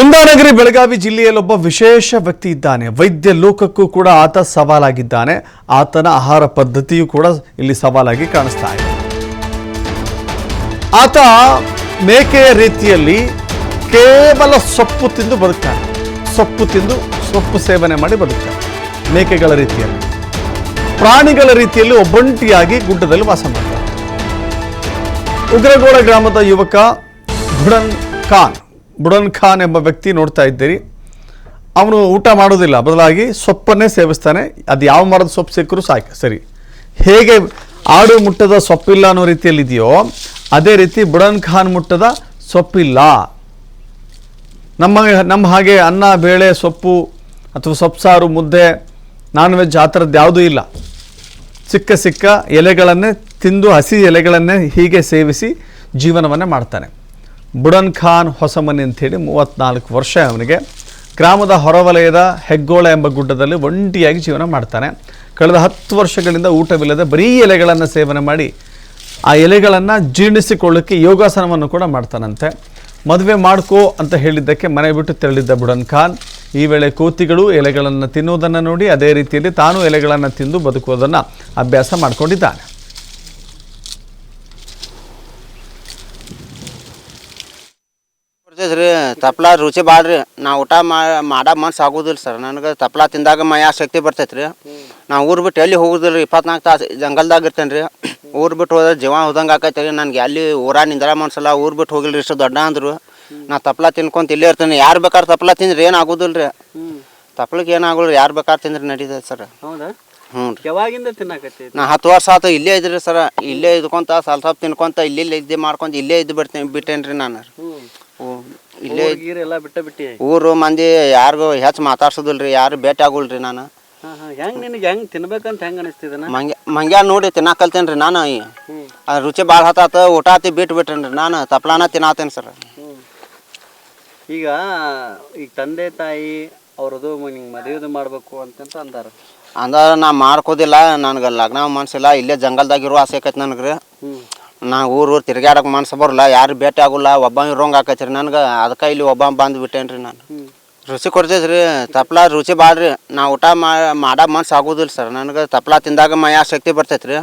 ಕುಂದಾನಗರಿ ಬೆಳಗಾವಿ ಜಿಲ್ಲೆಯಲ್ಲೊಬ್ಬ ವಿಶೇಷ ವ್ಯಕ್ತಿ ಇದ್ದಾನೆ. ವೈದ್ಯ ಲೋಕಕ್ಕೂ ಕೂಡ ಆತ ಸವಾಲಾಗಿದ್ದಾನೆ. ಆತನ ಆಹಾರ ಪದ್ಧತಿಯೂ ಕೂಡ ಇಲ್ಲಿ ಸವಾಲಾಗಿ ಕಾಣಿಸ್ತಾ ಇದೆ. ಆತ ಮೇಕೆಯ ರೀತಿಯಲ್ಲಿ ಕೇವಲ ಸೊಪ್ಪು ತಿಂದು ಬದುಕ್ತಾನೆ. ಸೊಪ್ಪು ತಿಂದು ಸೊಪ್ಪು ಸೇವನೆ ಮಾಡಿ ಬದುಕ್ತಾನೆ. ಮೇಕೆಗಳ ರೀತಿಯಲ್ಲಿ. ಪ್ರಾಣಿಗಳ ರೀತಿಯಲ್ಲಿ ಒಬ್ಬಂಟಿಯಾಗಿ ಗುಡ್ಡದಲ್ಲಿ ವಾಸ ಮಾಡ್ತಾನೆ. ಉಗ್ರಗೋಳ ಗ್ರಾಮದ ಯುವಕ ಭುಡನ್ ಖಾನ್ ಬುಡನ್ ಖಾನ್ ಎಂಬ ವ್ಯಕ್ತಿ ನೋಡ್ತಾ ಇದ್ದೀರಿ. ಅವನು ಊಟ ಮಾಡೋದಿಲ್ಲ. ಬದಲಾಗಿ ಸೊಪ್ಪನ್ನೇ ಸೇವಿಸ್ತಾನೆ. ಅದು ಯಾವ ಮರದ ಸೊಪ್ಪು ಸಿಕ್ಕರೂ ಸಾಕು. ಸರಿ. ಹೇಗೆ ಆಡು ಮುಟ್ಟದ ಸೊಪ್ಪಿಲ್ಲ ಅನ್ನೋ ರೀತಿಯಲ್ಲಿ ಇದೆಯೋ ಅದೇ ರೀತಿ ಬುಡನ್ ಖಾನ್ ಮುಟ್ಟದ ಸೊಪ್ಪಿಲ್ಲ. ನಮ್ಮ ನಮ್ಮ ಹಾಗೆ ಅನ್ನ, ಬೇಳೆ, ಸೊಪ್ಪು ಅಥವಾ ಸೊಪ್ಪು ಮುದ್ದೆ, ನಾನ್ ವೆಜ್ ಆ ಥರದ್ದು ಯಾವುದೂ ಇಲ್ಲ. ಚಿಕ್ಕ ಸಿಕ್ಕ ಎಲೆಗಳನ್ನೇ ತಿಂದು ಹಸಿ ಎಲೆಗಳನ್ನೇ ಹೀಗೆ ಸೇವಿಸಿ ಜೀವನವನ್ನೇ ಮಾಡ್ತಾನೆ. ಬುಡನ್ ಖಾನ್ ಹೊಸಮನಿ ಅಂಥೇಳಿ ಮೂವತ್ತ್ನಾಲ್ಕು ವರ್ಷ ಅವನಿಗೆ. ಗ್ರಾಮದ ಹೊರವಲಯದ ಹೆಗ್ಗೋಳ ಎಂಬ ಗುಡ್ಡದಲ್ಲಿ ಒಂಟಿಯಾಗಿ ಜೀವನ ಮಾಡ್ತಾನೆ. ಕಳೆದ ಹತ್ತು ವರ್ಷಗಳಿಂದ ಊಟವಿಲ್ಲದೆ ಬರೀ ಎಲೆಗಳನ್ನು ಸೇವನೆ ಮಾಡಿ, ಆ ಎಲೆಗಳನ್ನು ಜೀರ್ಣಿಸಿಕೊಳ್ಳೋಕ್ಕೆ ಯೋಗಾಸನವನ್ನು ಕೂಡ ಮಾಡ್ತಾನಂತೆ. ಮದುವೆ ಮಾಡ್ಕೋ ಅಂತ ಹೇಳಿದ್ದಕ್ಕೆ ಮನೆ ಬಿಟ್ಟು ತೆರಳಿದ್ದ ಬುಡನ್ ಖಾನ್, ಈ ವೇಳೆ ಕೋತಿಗಳು ಎಲೆಗಳನ್ನು ತಿನ್ನುವುದನ್ನು ನೋಡಿ ಅದೇ ರೀತಿಯಲ್ಲಿ ತಾನು ಎಲೆಗಳನ್ನು ತಿಂದು ಬದುಕುವುದನ್ನು ಅಭ್ಯಾಸ ಮಾಡಿಕೊಂಡಿದ್ದಾನೆ. ಬರ್ತೈತೆ ರೀ ತಪ್ಲ ರುಚಿ ಭಾಳ ರೀ ನಾ ಊಟ ಮಾಡೋ ಮನ್ಸು ಆಗೋದಿಲ್ಲ ಸರ್ ನನಗೆ ತಪ್ಲ ತಿಂದಾಗ ಮಾಯಾ ಶಕ್ತಿ ಬರ್ತೈತೆ ರೀ ನಾ ಊರು ಬಿಟ್ಟು ಎಲ್ಲಿ ಹೋಗುದಿಲ್ಲ ರೀ ಇಪ್ಪತ್ನಾಲ್ಕು ತಾಸು ಜಂಗಲ್ದಾಗ ಇರ್ತೇನೆ ರೀ ಊರು ಬಿಟ್ಟು ಹೋದ್ರೆ ಜೀವ ಹೋದಂಗೆ ಆಕೈತೆ ರೀ ನನಗೆ ಅಲ್ಲಿ ಊರ ನಿಂದ್ರ ಮನ್ಸಲ್ಲ ಊರು ಬಿಟ್ಟು ಹೋಗಿಲ್ಲ ರೀ ಇಷ್ಟು ದೊಡ್ಡ ಅಂದರು. ನಾ ತಪ್ಲ ತಿನ್ಕೊಂತ ಇಲ್ಲೇ ಇರ್ತೇನೆ. ಯಾರು ಬೇಕಾದ್ರೆ ತಪ್ಲ ತಿಂದ್ರೆ ಏನು ಆಗೋದಿಲ್ಲ ರೀ ತಪ್ಲಕ್ಕೆ ಏನಾಗೋಲ್ಲ ಯಾರು ಬೇಕಾದ್ರೆ ತಿಂದ್ರೆ ನಡೀತೈತೆ ಸರ್ ಹೌದಾ? ಹ್ಞೂ ರೀ. ಯಾವಾಗಿಂದ ತಿನ್ನಕತ್ತಿ ನಾ ಹತ್ತು ವರ್ಷ ಆತು ಇಲ್ಲೇ ಇದ್ರಿ ಸರ ಇಲ್ಲೇ ಇದ್ಕೊಂತ ಸ್ವಲ್ಪ ಸ್ವಲ್ಪ ತಿನ್ಕೊಂತ ಇಲ್ಲೇ ಇದ್ದೆ ಮಾಡ್ಕೊಂತ ಇಲ್ಲೇ ಇದ್ದು ಬಿಡ್ತೇನೆ ಬಿಟ್ಟೇನ್ರಿ ನಾನು. ಇಲ್ಲೇ ಇದ್ದ್- ಗೀರ್ ಎಲ್ಲ ಬಿಟ್ಟ ಬಿಟ್ಟಿ ಊರು ಮಂದಿ ಯಾರಿಗೂ ಹೆಚ್ಚು ಮಾತಾಡ್ಸೋದಿಲ್ರಿ ಯಾರು ಭೇಟಿ ಆಗುಲ್ರಿ ನಾನು. ಹೆಂಗ್ ನಿನಗೆ ಹೆಂಗ್ ತಿನ್ಬೇಕಂತ ಹೆಂಗ್ ಅನಿಸ್ತಿದನ ಮಂಗ್ಯ ಮಂಗ್ಯ ನೋಡಿ ತಿನ್ನಾಕಲ್ತೇನ್ರಿ ನಾನು. ಈ ಆ ರುಚಿ ಭಾಳ ಹತ್ತಾತ ಊಟ ಆತಿ ಬಿಟ್ಟು ಬಿಟ್ಟೇನ್ರಿ ನಾನು. ತಪ್ಲಾನ ತಿನ್ನಾತೇನೆ ಸರ್. ಈಗ ಈಗ ತಂದೆ ತಾಯಿ ಅವ್ರದ್ದು ನಿಂಗೆ ಮದುವೆದು ಮಾಡ್ಬೇಕು ಅಂತಂತ ಅಂದಾರ. ಅಂದ್ರೆ ನಾ ಮಾಡ್ಕೋದಿಲ್ಲ ನನಗೆ ಲಗ್ನ ಮನ್ಸಿಲ್ಲ ಇಲ್ಲೇ ಜಂಗಲ್ದಾಗ ಇರೋ ಆಸೆ ಆಕೈತೆ ನನಗೆ ರೀ ನಾ ಊರು ಊರು ತಿರ್ಗ್ಯಾಡಕ್ ಮನ್ಸು ಬರಲ್ಲ ಯಾರು ಭೇಟಿ ಆಗೋಲ್ಲ ಒಬ್ಬ ರೋಂಗ್ ಆಕೈತೆ ರೀ ನನಗೆ ಅದಕ್ಕೆ ಇಲ್ಲಿ ಒಬ್ಬ ಬಂದು ಬಿಟ್ಟೇನ್ರಿ ನಾನು. ರುಚಿ ಕೊಡ್ತೈತೆ ರೀ ತಪ್ಲ ರುಚಿ ಭಾಳ ರೀ ನಾ ಊಟ ಮಾಡೋ ಮನ್ಸು ಆಗೋದಿಲ್ಲ ಸರ್ ನನಗೆ ತಪ್ಲ ತಿಂದಾಗ ಮೈಯ ಶಕ್ತಿ ಬರ್ತೈತೆ ರೀ